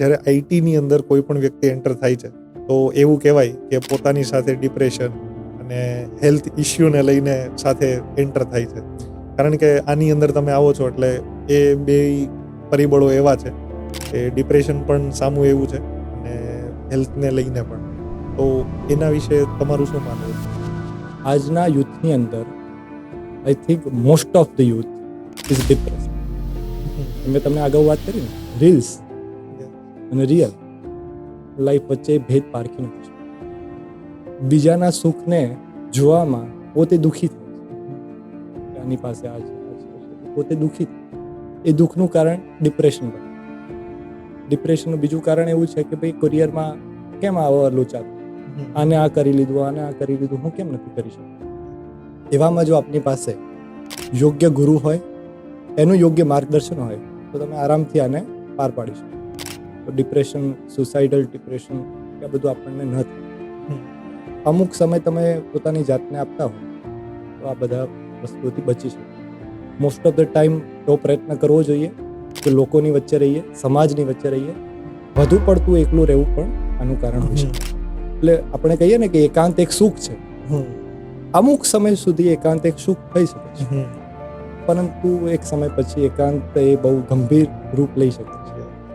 જ્યારે આઈટીની અંદર કોઈ પણ વ્યક્તિ એન્ટર થાય છે તો એવું કહેવાય કે પોતાની સાથે ડિપ્રેશન અને હેલ્થ ઇસ્યુને લઈને સાથે એન્ટર થાય છે. કારણ કે આની અંદર તમે આવો છો એટલે એ બે પરિબળો એવા છે કે ડિપ્રેશન પણ સામું એવું છે અને હેલ્થને લઈને પણ. તો એના વિશે તમારું શું માનવું? છે આજના યુથની અંદર I think most of the youth is depress મેં તમને અગાઉ વાત કરી ને રીલ્સ અને રિયલ લાઈફ વચ્ચે ભેદ પારખી નથી શકતા. બીજાના સુખને જોવામાં પોતે દુઃખી થાય છે. આની પાસે આ છે. પોતે દુઃખી થાય એ દુઃખનું કારણ ડિપ્રેશન બને. ડિપ્રેશનનું બીજું કારણ એવું છે કે ભાઈ કરિયરમાં કેમ આવો લોચા? આને આ કરી લીધું આને આ કરી લીધું હું કેમ નથી કરી શકતો? એવામાં જો આપની પાસે યોગ્ય ગુરુ હોય એનું યોગ્ય માર્ગદર્શન હોય તો તમે આરામથી આને પાર પાડી શકો. ડિપ્રેશન સુસાઇડલ ડિપ્રેશન આ બધું આપણને ન થાય. અમુક સમય તમે પોતાની જાતને આપતા હો તો આ બધા વસ્તુઓથી બચી શકો. મોસ્ટ ઓફ ધ ટાઈમ એવો પ્રયત્ન કરવો જોઈએ કે લોકોની વચ્ચે રહીએ સમાજની વચ્ચે રહીએ. વધુ પડતું એકલું રહેવું પણ આનું કારણ હોય છે એટલે આપણે કહીએ ને કે એકાંત એક સુખ છે. અમુક સમય સુધી એકાંત એક સુખ થઈ શકે છે. પરંતુ એક સમય પછી એકાંત એ બહુ ગંભીર રૂપ લઈ શકે છે.